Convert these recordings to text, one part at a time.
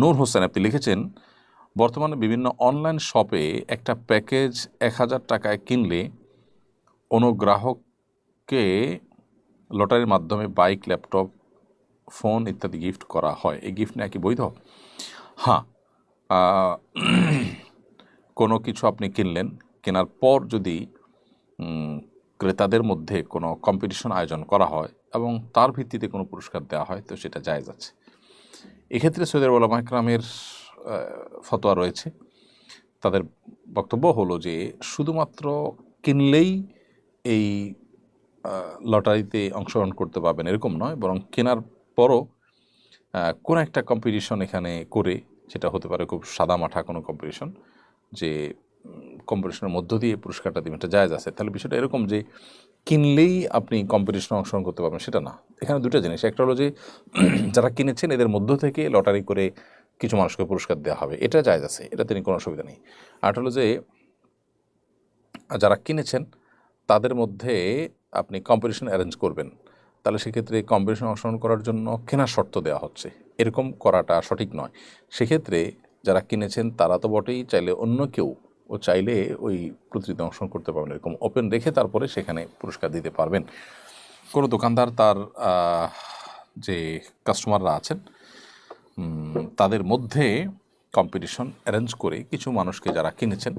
নূর হোসেন, আপনি লিখেছেন, বর্তমানে বিভিন্ন অনলাইন শপে একটা প্যাকেজ এক হাজার টাকায় কিনলে অনুগ্রাহককে লটারির মাধ্যমে বাইক, ল্যাপটপ, ফোন ইত্যাদি গিফট করা হয়। এই গিফট নেওয়া কি বৈধ? হ্যাঁ কোনো কিছু আপনি কিনলেন, কেনার পর যদি ক্রেতাদের মধ্যে কোনো কম্পিটিশন আয়োজন করা হয় এবং তার ভিত্তিতে কোনো পুরস্কার দেওয়া হয়, তো সেটা জায়েজ আছে। এক্ষেত্রে সৈয়দ ওলামা ইকরামের আহ, ফতোয়া রয়েছে। তাদের বক্তব্য হলো যে শুধুমাত্র কিনলেই এই লটারিতে অংশগ্রহণ করতে পারবেন এরকম নয় বরং কেনার পরও কোন কোনো একটা কম্পিটিশন এখানে করে সেটা হতে পারে খুব সাদামাঠা কোনো কম্পিটিশন যে কম্পিটিশনের মধ্য দিয়ে পুরস্কারটা দিবেন, এটা জায়জ আছে। তাহলে বিষয়টা এরকম যে কিনলেই আপনি কম্পিটিশনে অংশগ্রহণ করতে পারবেন, সেটা না। এখানে দুটো জিনিস, একটা হলো যে যারা কিনেছেন, এদের মধ্য থেকে লটারি করে কিছু মানুষকে পুরস্কার দেওয়া হবে, এটা জায়জ আছে, এটা তিনি কোনো অসুবিধা নেই। আর হলো যে যারা কিনেছেন, তাদের মধ্যে আপনি কম্পিটিশন অ্যারেঞ্জ করবেন। তাহলে সেক্ষেত্রে কম্পিটিশন অংশগ্রহণ করার জন্য কেনার শর্ত দেওয়া হচ্ছে। এরকম করাটা সঠিক নয়। সেক্ষেত্রে যারা কিনেছেন, তারা তো বটেই চাইলে অন্য কেউ ও চাইলে ওই প্রতিযোগিতা অংশগ্রহণ করতে পারবেন এরকম ওপেন রেখে তারপরে সেখানে পুরস্কার দিতে পারবেন। কোনো দোকানদার তার যে কাস্টমাররা আছেন তাদের মধ্যে কম্পিটিশন অ্যারেঞ্জ করে কিছু মানুষকে যারা কিনেছেন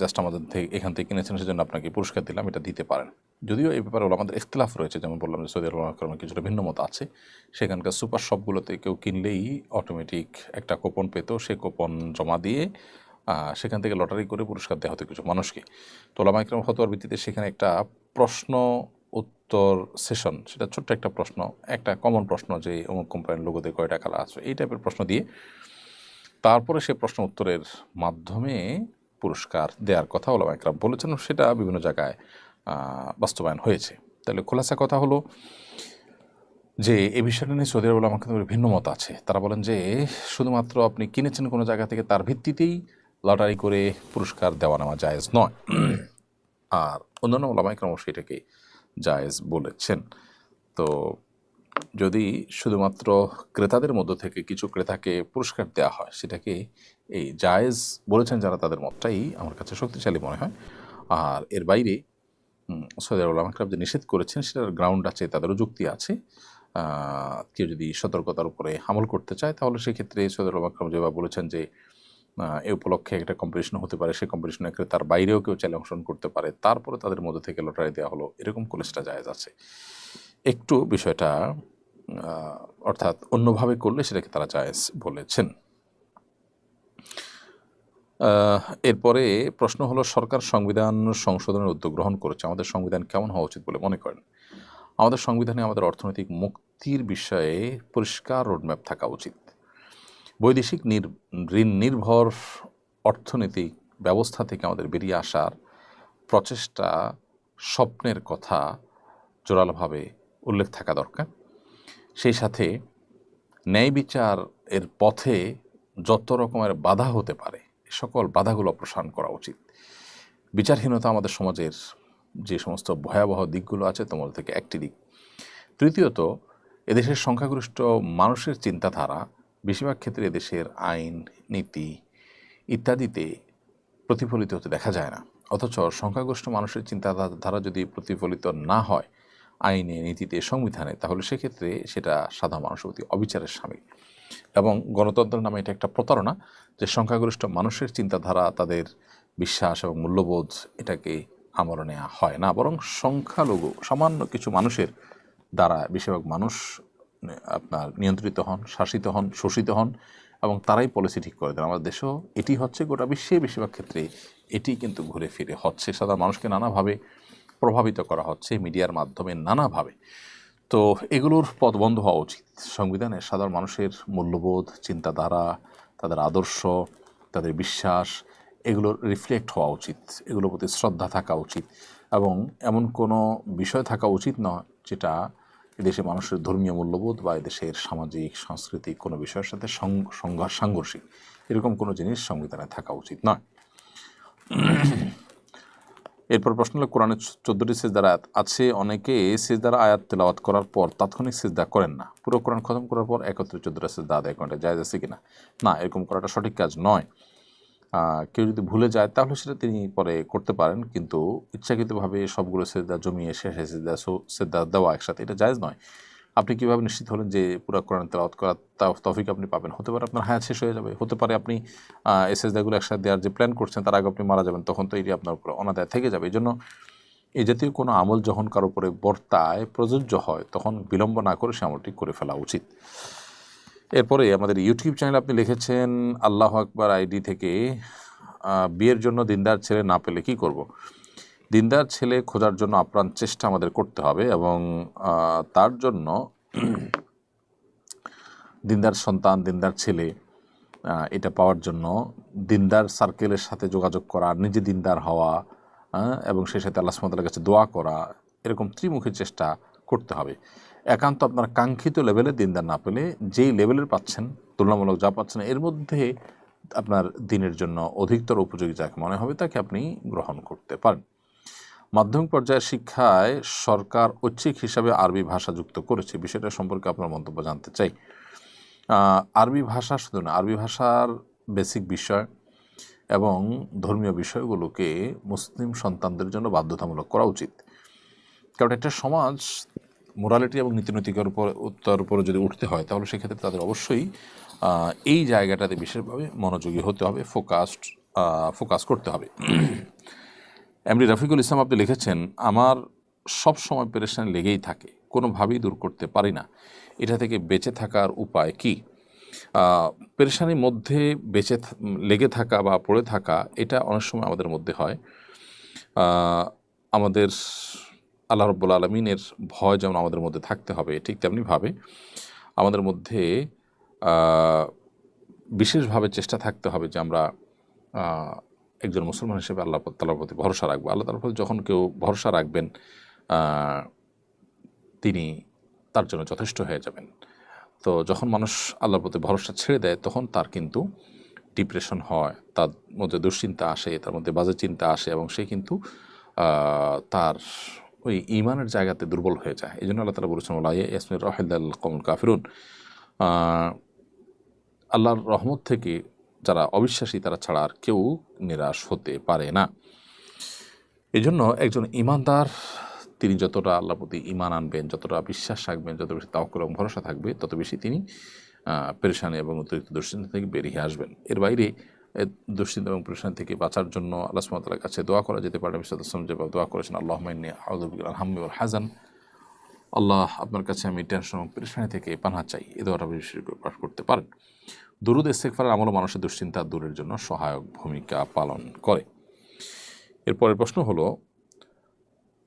জাস্ট আমাদের থেকে এখান থেকে কিনেছেন সেজন্য আপনাকে পুরস্কার দিলাম, এটা দিতে পারেন। যদিও এই ব্যাপারে আমাদের ইখতলাফ রয়েছে, যেমন বললাম যে সৌদি আরবের কিছুটা ভিন্ন মত আছে। সেখানকার সুপার শপগুলোতে কেউ কিনলেই অটোমেটিক একটা কোপন পেত, সে কোপন জমা দিয়ে সেখান থেকে লটারি করে পুরস্কার দেওয়া হতো কিছু মানুষকে। তো ওলামা ইকরাম ফতোয়ার ভিত্তিতে সেখানে একটা প্রশ্ন উত্তর সেশন, সেটা ছোট্ট একটা প্রশ্ন, একটা কমন প্রশ্ন যে অমুক কোম্পানির লোগোতে কয়টা কালা আছে, এই টাইপের প্রশ্ন দিয়ে তারপরে সে প্রশ্ন উত্তরের মাধ্যমে পুরস্কার দেওয়ার কথা ওলামা ইকরাম বলেছেন সেটা বিভিন্ন জায়গায় বাস্তবায়ন হয়েছে। তাহলে খোলাসা কথা হলো যে এ বিষয়টা নিয়ে সৌদি আরব আমাকে ভিন্ন মত আছে। তারা বলেন যে শুধুমাত্র আপনি কিনেছেন কোনো জায়গা থেকে তার ভিত্তিতেই লটারি করে পুরস্কার দেওয়া নেওয়া জায়েজ নয়। আর অন্যান্য ওলামাই ক্রমশ এটাকে জায়েজ বলেছেন। তো যদি শুধুমাত্র ক্রেতাদের মধ্য থেকে কিছু ক্রেতাকে পুরস্কার দেওয়া হয়, সেটাকে এই জায়েজ বলেছেন যারা, তাদের মতটাই আমার কাছে শক্তিশালী মনে হয়। আর এর বাইরে সৌদি আরব ইকরাম যে নিষেধ করেছেন, সেটার গ্রাউন্ড আছে, তাদেরও যুক্তি আছে। কেউ যদি সতর্কতার উপরে আমল করতে চায়, তাহলে সেক্ষেত্রে সৌদি আরব ইকরাম যেভাবে বলেছেন যে এ উপলক্ষে একটা কম্পিটিশন হতে পারে। সেই কম্পিটিশনে তার বাইরেও কেউ চাইলে অংশগ্রহণ করতে পারে। তারপরে তাদের মধ্যে থেকে লটারি দেওয়া হলো। এরকম কলেজটা জায়েজ আছে। একটু বিষয়টা অর্থাৎ অন্যভাবে করলে সেটাকে তারা জায়েজ বলেছেন। এরপরে প্রশ্ন হলো, সরকার সংবিধান সংশোধনের উদ্যোগ গ্রহণ করেছে। আমাদের সংবিধান কেমন হওয়া উচিত বলে মনে করেন? আমাদের সংবিধানে আমাদের অর্থনৈতিক মুক্তির বিষয়ে পরিষ্কার রোডম্যাপ থাকা উচিত। বৈদেশিক ঋণ নির্ভর অর্থনৈতিক ব্যবস্থা থেকে আমাদের বেরিয়ে আসার প্রচেষ্টা স্বপ্নের কথা জোরালোভাবে উল্লেখ থাকা দরকার। সেই সাথে ন্যায় বিচার এর পথে যত রকমের বাধা হতে পারে সকল বাধাগুলো অপসারণ করা উচিত। বিচারহীনতা আমাদের সমাজের যে সমস্ত ভয়াবহ দিকগুলো আছে তোমার থেকে একটি দিক। তৃতীয়ত, এদেশের সংখ্যাগরিষ্ঠ মানুষের চিন্তাধারা বেশিরভাগ ক্ষেত্রে দেশের আইন, নীতি ইত্যাদিতে প্রতিফলিত হতে দেখা যায় না। অথচ সংখ্যাগরিষ্ঠ মানুষের চিন্তাধারা যদি প্রতিফলিত না হয় আইনে, নীতিতে, সংবিধানে, তাহলে সেক্ষেত্রে সেটা সাধারণ মানুষের প্রতি অবিচারের সামিল। এবং গণতন্ত্র নামে এটা একটা প্রতারণা যে সংখ্যাগরিষ্ঠ মানুষের চিন্তাধারা তাদের বিশ্বাস এবং মূল্যবোধ এটাকে আমলে নেওয়া হয় না। বরং সংখ্যালঘু, সামান্য কিছু মানুষের দ্বারা বেশিরভাগ মানুষ আপনার নিয়ন্ত্রিত হন, শাসিত হন, শোষিত হন এবং তারাই পলিসি ঠিক করে দেন। আমাদের দেশেও এটি হচ্ছে গোটা বিশ্বে বেশিরভাগ ক্ষেত্রে এটি কিন্তু ঘুরে ফিরে হচ্ছে। সাধারণ মানুষকে নানাভাবে প্রভাবিত করা হচ্ছে মিডিয়ার মাধ্যমে নানাভাবে। তো এগুলোর পথ বন্ধ হওয়া উচিত। সংবিধানে সাধারণ মানুষের মূল্যবোধ, চিন্তাধারা, তাদের আদর্শ, তাদের বিশ্বাস এগুলোর রিফ্লেক্ট হওয়া উচিত। এগুলোর প্রতি শ্রদ্ধা থাকা উচিত এবং এমন কোনো বিষয় থাকা উচিত নয় যেটা এদেশে মানুষের ধর্মীয় মূল্যবোধ বা এদেশের সামাজিক, সাংস্কৃতিক কোনো বিষয়ের সাথে সাংঘর্ষিক, এরকম কোনো জিনিস সংবিধানে থাকা উচিত নয়। এরপর প্রশ্ন হলো, কোরআনের চোদ্দোটি সেজদার আয়াত আছে, অনেকে সেজদার আয়াত তেলাওয়াত করার পর তাৎক্ষণিক সেজদা করেন না। পুরো কোরআন খতম করার পর একত্রে চোদ্দোটা সেজদা আদায় করাটা জায়জ আছে কিনা? না, এরকম করাটা সঠিক কাজ নয়। কেউ যদি ভুলে যায়, তাহলে সেটা তিনি পরে করতে পারেন। কিন্তু ইচ্ছাকৃতভাবে সবগুলো সেজদা জমিয়ে শেষে সেজদা সেজদা দেওয়া একসাথে এটা জায়েজ নয়। আপনি কীভাবে নিশ্চিত হলেন যে পুরো কোরআন তেলাওয়াত করার তৌফিক আপনি পাবেন? হতে পারে আপনার হায়াত শেষ হয়ে যাবে। হতে পারে আপনি সেজদাগুলো একসাথে দেওয়ার যে প্ল্যান করছেন, তার আগে আপনি মারা যাবেন, তখন তো এটি আপনার উপর অনাদায় থেকে যাবে। এই জন্য এই জাতীয় কোনো আমল যখন কারও উপরে বর্তায়, প্রযোজ্য হয়, তখন বিলম্ব না করে সে আমলটি করে ফেলা উচিত। এরপরে আমাদের ইউটিউব চ্যানেল আপনি লিখেছেন, আল্লাহ আকবার আইডি থেকে বিয়ের জন্য দিনদার ছেলে না পেলে কি করব। দিনদার ছেলে খোঁজার জন্য আপ্রাণ চেষ্টা আমাদের করতে হবে এবং তার জন্য দিনদার সন্তান, দিনদার ছেলে এটা পাওয়ার জন্য দিনদার সার্কেলের সাথে যোগাযোগ করা, নিজে দিনদার হওয়া এবং সেই সাথে আল্লাহ সুমতালের কাছে দোয়া করা, এরকম ত্রিমুখী চেষ্টা করতে হবে একান্ত আপনার কাঙ্ক্ষিত লেভেলে দিনদার না পেলে যেই লেভেলের পাচ্ছেন, তুলনামূলক যা পাচ্ছেন, এর মধ্যে আপনার দিনের জন্য অধিকতর উপযোগী যাকে মনে হবে তাকে আপনি গ্রহণ করতে পারেন। মাধ্যমিক পর্যায়ের শিক্ষায় সরকার ঐচ্ছিক হিসাবে আরবি ভাষা যুক্ত করেছে, বিষয়টা সম্পর্কে আপনার মন্তব্য জানতে চাই। আরবি ভাষা শুধু না, আরবি ভাষার বেসিক বিষয় এবং ধর্মীয় বিষয়গুলোকে মুসলিম সন্তানদের জন্য বাধ্যতামূলক করা উচিত। কারণ একটা সমাজ মোরালিটি এবং নীতিনৈতিকের উপর, উত্তর উপরে যদি উঠতে হয়, তাহলে সেক্ষেত্রে তাদের অবশ্যই এই জায়গাটাতে বিশেষভাবে মনোযোগী হতে হবে ফোকাসড ফোকাস করতে হবে। এমডি রফিকুল ইসলাম আপনি লিখেছেন, আমার সব সময় পেরেশানি লেগেই থাকে, কোনোভাবেই দূর করতে পারি না। এটা থেকে বেঁচে থাকার উপায় কি? পেরেশানির মধ্যে বেঁচে লেগে থাকা বা পড়ে থাকা, এটা অনেক সময় আমাদের মধ্যে হয়। আমাদের আল্লাহ রব্বুল আলমিনের ভয় যেমন আমাদের মধ্যে থাকতে হবে, ঠিক তেমনিভাবে আমাদের মধ্যে বিশেষভাবে চেষ্টা থাকতে হবে যে আমরা একজন মুসলমান হিসেবে আল্লাহ তালার প্রতি ভরসা রাখব। আল্লাহ তালার প্রতি যখন কেউ ভরসা রাখবেন তিনি তার জন্য যথেষ্ট হয়ে যাবেন। তো যখন মানুষ আল্লাহর প্রতি ভরসা ছেড়ে দেয়, তখন তার কিন্তু ডিপ্রেশন হয়, তার মধ্যে দুশ্চিন্তা আসে, তার মধ্যে বাজে চিন্তা আসে এবং সে কিন্তু তার ওই ইমানের জায়গাতে দুর্বল হয়ে যায়। এই জন্য আল্লাহ তালা বলেছেন ওলাই ইয়াসমির রাহিদাল কমল কাফিরুন। আল্লাহর রহমত থেকে যারা অবিশ্বাসী, তারা ছাড়া আর কেউ নিরাশ হতে পারে না। এই জন্য একজন ইমানদার তিনি যতটা আল্লাহর প্রতি ইমান আনবেন, যতটা বিশ্বাস রাখবেন, যত বেশি তাওকুল এবং ভরসা থাকবে, তত বেশি তিনি পেরেশানি এবং অতিরিক্ত দুশ্চিন্তা থেকে বেরিয়ে আসবেন। এর বাইরে দুশ্চিন্তা এবং পেরেশানি থেকে বাঁচার জন্য আল্লাহ সুমতালার কাছে দোয়া করা যেতে পারে। বিশ্বদাম যেভাবে দোয়া করেছেন আল্লাহ মাইনি আউদুল আলহামি হাজান আল্লাহ আপনার কাছে আমি টেনশন এবং পেরেশানি থেকে পানা চাই। এ দোয়াটা বিশেষ করে পাঠ করতে পারেন। দুরুদ ইস্তেকফারের আমল মানুষের দুশ্চিন্তা দূরের জন্য সহায়ক ভূমিকা পালন করে। এরপরের প্রশ্ন হলো,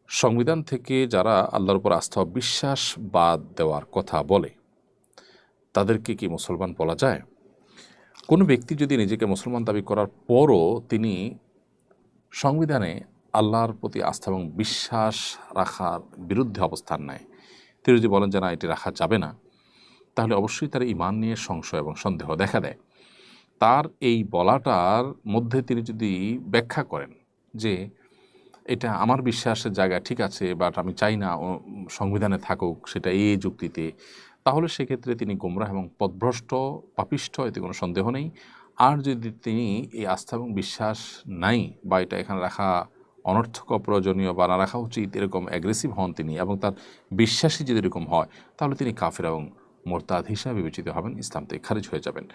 সংবিধান থেকে যারা আল্লাহর উপর আস্থা বিশ্বাস বাদ দেওয়ার কথা বলে, তাদেরকে কি মুসলমান বলা যায়? কোনো ব্যক্তি যদি নিজেকে মুসলমান দাবি করার পরও তিনি সংবিধানে আল্লাহর প্রতি আস্থা এবং বিশ্বাস রাখার বিরুদ্ধে অবস্থান নেয়। তিনি যদি বলেন যে, না, এটি রাখা যাবে না, তাহলে অবশ্যই তার ইমান নিয়ে সংশয় এবং সন্দেহ দেখা দেয়। তার এই বলাটার মধ্যে তিনি যদি ব্যাখ্যা করেন যে, এটা আমার বিশ্বাসের জায়গা ঠিক আছে, বাট আমি চাই না সংবিধানে থাকুক, সেটা এই যুক্তিতে তাহলে সেক্ষেত্রে তিনি গোমরাহ এবং পদভ্রষ্ট, পাপিষ্ঠ, এতে কোনো সন্দেহ নেই। আর যদি তিনি এই আস্থা এবং বিশ্বাস নাই বা এটা এখানে রাখা অনর্থক, অপ্রয়োজনীয় বা না রাখা উচিত, এরকম অ্যাগ্রেসিভ হন তিনি এবং তার বিশ্বাসী যদি এরকম হয়, তাহলে তিনি কাফের এবং মোরতাদ হিসাবে বিবেচিত হবেন, ইসলাম থেকে খারিজ হয়ে যাবেন।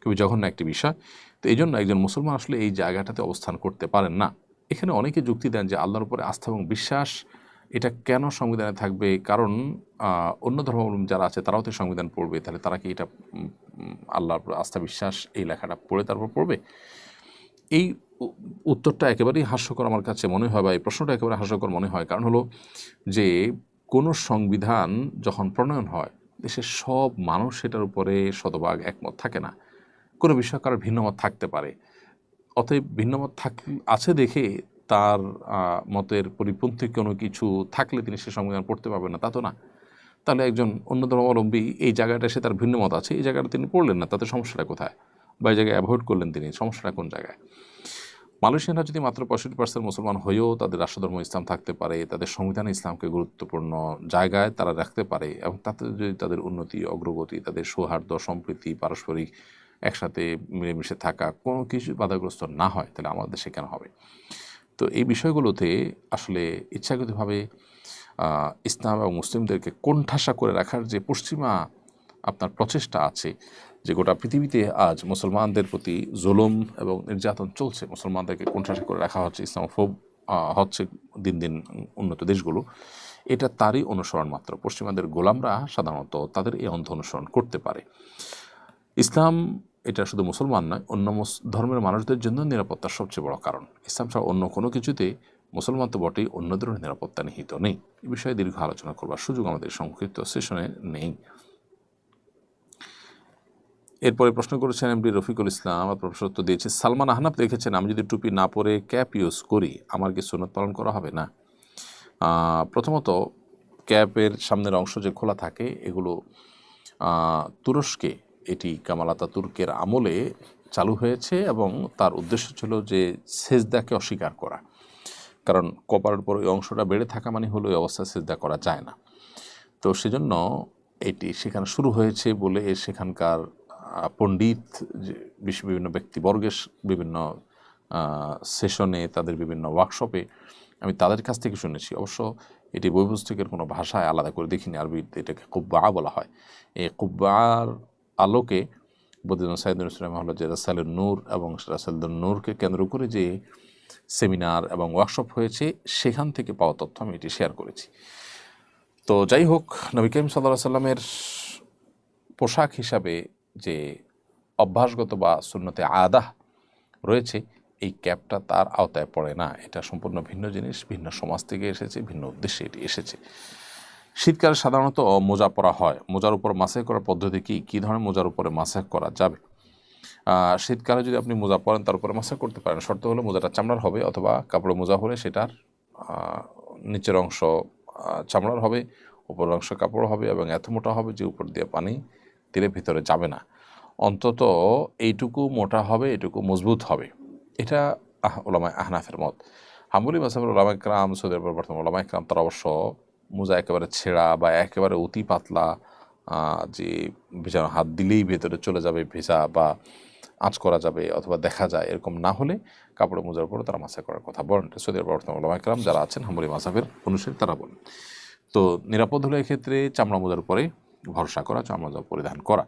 খুবই জঘন্য একটি বিষয়। তো এই জন্য একজন মুসলমান আসলে এই জায়গাটাতে অবস্থান করতে পারেন না। এখানে অনেকে যুক্তি দেন যে আল্লাহর উপরে আস্থা এবং বিশ্বাস এটা কেন সংবিধানে থাকবে? কারণ অন্য ধর্মাবলম্বী যারা আছে তারাও তো সংবিধান পড়বে। তাহলে তারা কি এটা আল্লাহর আস্থা বিশ্বাস এই লেখাটা পড়ে তারপর পড়বে? এই উত্তরটা একেবারেই হাস্যকর আমার কাছে মনে হয় বা এই প্রশ্নটা একেবারে হাস্যকর মনে হয়। কারণ হলো যে, কোনো সংবিধান যখন প্রণয়ন হয়, দেশের সব মানুষ সেটার উপরে শতভাগ একমত থাকে না। কোনো বিষয় কারোর ভিন্নমত থাকতে পারে। অতএব ভিন্নমত থাক, আছে দেখে তার মতের পরিপন্থী কোনো কিছু থাকলে তিনি সে সংবিধান পড়তে পারবেন না, তা তো না। তাহলে একজন অন্য ধর্মাবলম্বী এই জায়গাটা সে তার ভিন্ন মত আছে, এই জায়গাটা তিনি পড়লেন না, তাতে সমস্যাটা কোথায়? বা এই জায়গায় অ্যাভয়েড করলেন তিনি, সমস্যাটা কোন জায়গায়? মালয়েশিয়ানরা যদি মাত্র পঁয়ষট্টি পার্সেন্ট মুসলমান হয়েও তাদের রাষ্ট্রধর্ম ইসলাম থাকতে পারে, তাদের সংবিধানে ইসলামকে গুরুত্বপূর্ণ জায়গায় তারা রাখতে পারে, এবং তাতে যদি তাদের উন্নতি, অগ্রগতি, তাদের সৌহার্দ্য, সম্প্রীতি, পারস্পরিক একসাথে মিলেমিশে থাকা কোনো কিছু বাধাগ্রস্ত না হয়, তাহলে আমাদের দেশে কেন হবে? তো এই বিষয়গুলোতে আসলে ইচ্ছাকৃতভাবে ইসলাম এবং মুসলিমদেরকে কোণঠাসা করে রাখার যে পশ্চিমা আপনার প্রচেষ্টা আছে যে গোটা পৃথিবীতে আজ মুসলমানদের প্রতি জুলুম এবং নির্যাতন চলছে মুসলমানদেরকে কোণঠাসা করে রাখা হচ্ছে ইসলামোফোব আহ, হচ্ছে দিন দিন উন্নত দেশগুলো এটা তারই অনুসরণ মাত্র। পশ্চিমাদের গোলামরা সাধারণত তাদের এই অন্ধ অনুসরণ করতে পারে। ইসলাম এটা শুধু মুসলমান নয়, অন্য ধর্মের মানুষদের জন্য নিরাপত্তার সবচেয়ে বড় কারণ। ইসলাম ছাড়া অন্য কোনো কিছুতে মুসলমান তো বটেই অন্যদেরও নিরাপত্তা নিহিত নেই। এ বিষয়ে দীর্ঘ আলোচনা করবার সুযোগ আমাদের সংক্ষিপ্ত সেশনে নেই। এরপরে প্রশ্ন করেছেন এমডি রফিকুল ইসলাম, আমার প্রশ্ন উত্তর দিয়েছে, সালমান আহনাফ লিখেছেন, আমি যদি টুপি না পরে ক্যাপ ইউজ করি, আমার কি সুনত পালন করা হবে না? প্রথমত, ক্যাপের সামনের অংশ যে খোলা থাকে, এগুলো তুরস্কে এটি কামাল আতাতুর্কের আমলে চালু হয়েছে এবং তার উদ্দেশ্য ছিল যে সেজদাকে অস্বীকার করা। কারণ কপারের উপর ওই অংশটা বেড়ে থাকা মানে হলো ওই অবস্থায় সেজদা করা যায় না। তো সেজন্য এটি সেখানে শুরু হয়েছে বলে সেখানকার পণ্ডিত যে বিশ্ব বিভিন্ন ব্যক্তিবর্গের বিভিন্ন সেশনে, তাদের বিভিন্ন ওয়ার্কশপে আমি তাদের কাছ থেকে শুনেছি। অবশ্য এটি বই পুস্তকের কোনো ভাষায় আলাদা করে দেখিনি। আরবি এটাকে কুব্বা বলা হয়। এই কুব্বার আলোকে বদিন সাইদুল ইসলাম হল যে রাসালুর নূর এবং রাসালুর নূরকে কেন্দ্র করে যে সেমিনার এবং ওয়ার্কশপ হয়েছে, সেখান থেকে পাওয়া তথ্য আমি এটি শেয়ার করেছি। তো যাই হোক, নবী করিম সাল্লাহ সাল্লামের পোশাক হিসাবে যে অভ্যাসগত বা সুন্নতে আদাহ রয়েছে, এই ক্যাপটা তার আওতায় পড়ে না। এটা সম্পূর্ণ ভিন্ন জিনিস, ভিন্ন সমাজ থেকে এসেছে, ভিন্ন উদ্দেশ্যে এটি এসেছে। শীতকালে সাধারণত মোজা পরা হয়। মোজার উপর মাসাজ করার পদ্ধতি কি? কী ধরনের মোজার উপরে মাসাজ করা যাবে? শীতকালে যদি আপনি মোজা পরেন, তার উপরে মাসাজ করতে পারেন। শর্ত হলো মোজাটা চামড়ার হবে অথবা কাপড়ে মোজা হলে সেটার নিচের অংশ চামড়ার হবে, উপরের অংশ কাপড় হবে এবং এত মোটা হবে যে উপর দিয়ে পানি তীরে ভিতরে যাবে না। অন্তত এইটুকু মোটা হবে এটুকু মজবুত হবে। এটা ওলামায় আহনাফের মত। হাম্বুলি মাসাফের ওলামা ক্রাম, সৌদি আরবের বর্তমান ওলামা ক্রাম, তারা অবশ্য মোজা একেবারে ছেঁড়া বা একেবারে অতি পাতলা যে ভেজানো হাত দিলেই ভেতরে চলে যাবে ভেজা বা আঁচ করা যাবে অথবা দেখা যায় এরকম না হলে কাপড়ে মোজার উপরে তারা মাসা করার কথা বলেন। সৌদি আরব বর্তমান যারা আছেন হাম্বুলি মাসাফের অনুসারী তারা বলেন। তো নিরাপদ হলে এক্ষেত্রে চামড়া মোজার উপরে ভরসা করা, চামড়া মোজা পরিধান করা।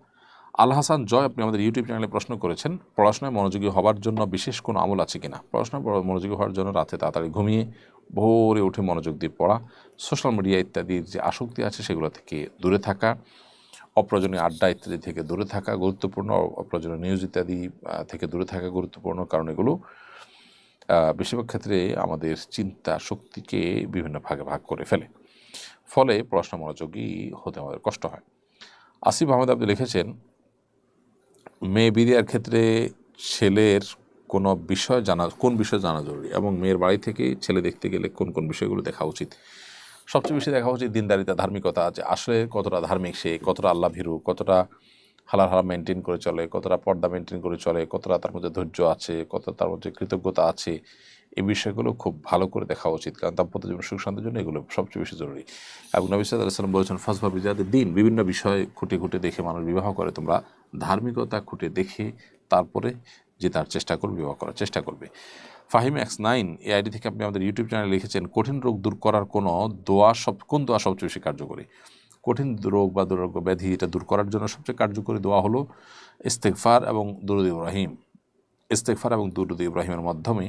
আল হাসান জয়, আপনি আমাদের ইউটিউব চ্যানেলে প্রশ্ন করেছেন, পড়াশোনায় মনোযোগী হওয়ার জন্য বিশেষ কোনো আমল আছে কিনা? পড়াশোনায় মনোযোগী হওয়ার জন্য রাতে তাড়াতাড়ি ঘুমিয়ে ভোরে উঠে মনোযোগ দিয়ে পড়া সোশ্যাল মিডিয়া ইত্যাদির যে আসক্তি আছে সেগুলো থেকে দূরে থাকা, অপ্রয়োজনীয় আড্ডা ইত্যাদি থেকে দূরে থাকা, গুরুত্বপূর্ণ অপ্রয়োজনীয় নিউজ ইত্যাদি থেকে দূরে থাকা গুরুত্বপূর্ণ কারণ এগুলো বেশিরভাগ ক্ষেত্রে আমাদের চিন্তা শক্তিকে বিভিন্ন ভাগে ভাগ করে ফেলে। ফলে পড়াশোনা মনোযোগী হতে আমাদের কষ্ট হয়। আসিফ আহমেদ আপনি লিখেছেন মেয়ে বিরিয়ার ক্ষেত্রে ছেলের কোনো বিষয় জানা, কোন বিষয় জানা জরুরি? এবং মেয়ের বাড়ি থেকে ছেলে দেখতে গেলে কোন কোন বিষয়গুলো দেখা উচিত? সবচেয়ে বেশি দেখা উচিত দিনদারিতা, ধার্মিকতা, যে আসলে কতটা ধার্মিক সে, কতটা আল্লাহ ভীরু কতটা হালাল হারাম মেনটেন করে চলে, কতটা পর্দা মেনটেন করে চলে, কতটা তার মধ্যে ধৈর্য আছে, কতটা তার মধ্যে কৃতজ্ঞতা আছে, এই বিষয়গুলো খুব ভালো করে দেখা উচিত। কারণ দাম্পত্য জীবন সুখ শান্তির জন্য এগুলো সবচেয়ে বেশি জরুরি। এবং নবী সাল্লাম বলেছেন, ফাজফা বিজাদের দিন। বিভিন্ন বিষয় খুঁটে খুঁটে দেখে মানুষ বিবাহ করে। তোমরা ধার্মিকতা খুঁটে দেখে তারপরে যে তার চেষ্টা করবে, বিবাহ করার চেষ্টা করবে। ফাহিম এক্স নাইন, এই আইডি থেকে আপনি আমাদের ইউটিউব চ্যানেলে লিখেছেন, কঠিন রোগ দূর করার কোনো দোয়া সব কোন দোয়া সবচেয়ে বেশি কার্যকরী? কঠিন রোগ বা দুরোগ্য ব্যাধি এটা দূর করার জন্য সবচেয়ে কার্যকরী দোয়া হলো ইস্তেকফার এবং দুরুদ ইব্রাহিম। ইস্তেকফার এবং দুরুদ ইব্রাহিমের মাধ্যমে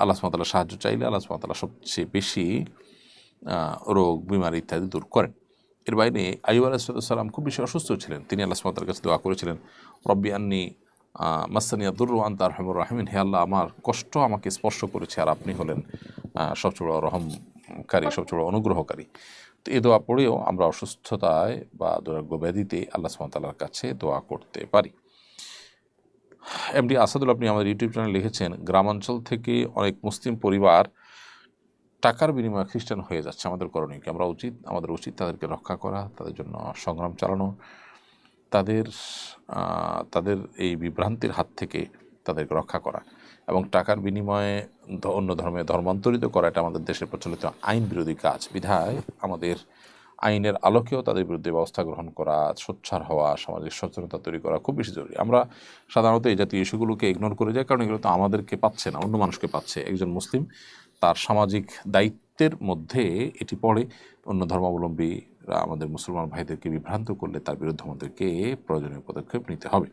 আল্লাহ সুমাতাল্লাহ সাহায্য চাইলে আল্লাহ সুমাতাল্লাহ সবচেয়ে বেশি রোগ, বিমারি ইত্যাদি দূর করেন। এর বাইরে আইব আলাহিসাল্লাম খুব বেশি অসুস্থ ছিলেন। তিনি আল্লাহ সুমাতার কাছে দোয়া করেছিলেন, রব্বি আন্নি মাসানিয়া দুর্র তার রহমুর রাহিমিন। হে আল্লাহ, আমার কষ্ট আমাকে স্পর্শ করেছে আর আপনি হলেন সবচেয়ে বড় রহমকারী, সবচেয়ে বড় অনুগ্রহকারী। তো এই দোয়া পড়েও আমরা অসুস্থতায় বা দুরাগ্য ব্যাধিতে আল্লাহ সুমাতাল্লাহর কাছে দোয়া করতে পারি। এমডি আসাদুল আপনি আমাদের ইউটিউব চ্যানেলে লিখেছেন, গ্রামাঞ্চল থেকে অনেক মুসলিম পরিবার টাকার বিনিময়ে খ্রিস্টান হয়ে যাচ্ছে। আমাদের করণীয় কি? আমরা উচিত, আমাদের উচিত তাদেরকে রক্ষা করা, তাদের জন্য সংগ্রাম চালানো, তাদের তাদের এই বিভ্রান্তির হাত থেকে তাদেরকে রক্ষা করা এবং টাকার বিনিময়ে অন্য ধর্মে ধর্মান্তরিত করা, এটা আমাদের দেশের প্রচলিত আইন বিরোধী কাজ। বিধায় আমাদের আইনের আলোকেও তাদের বিরুদ্ধে ব্যবস্থা গ্রহণ করা, সোচ্চার হওয়া, সামাজিক সচেতনতা তৈরি করা খুব বেশি জরুরি। আমরা সাধারণত এই জাতীয় ইস্যুগুলোকে ইগনোর করে যাই, কারণ এগুলো তো আমাদেরকে পাচ্ছে না, অন্য মানুষকে পাচ্ছে। একজন মুসলিম তার সামাজিক দায়িত্বের মধ্যে এটি পড়ে। অন্য ধর্মাবলম্বীরা আমাদের মুসলমান ভাইদেরকে বিভ্রান্ত করলে তার বিরুদ্ধে আমাদেরকে প্রয়োজনীয় পদক্ষেপ নিতে হবে।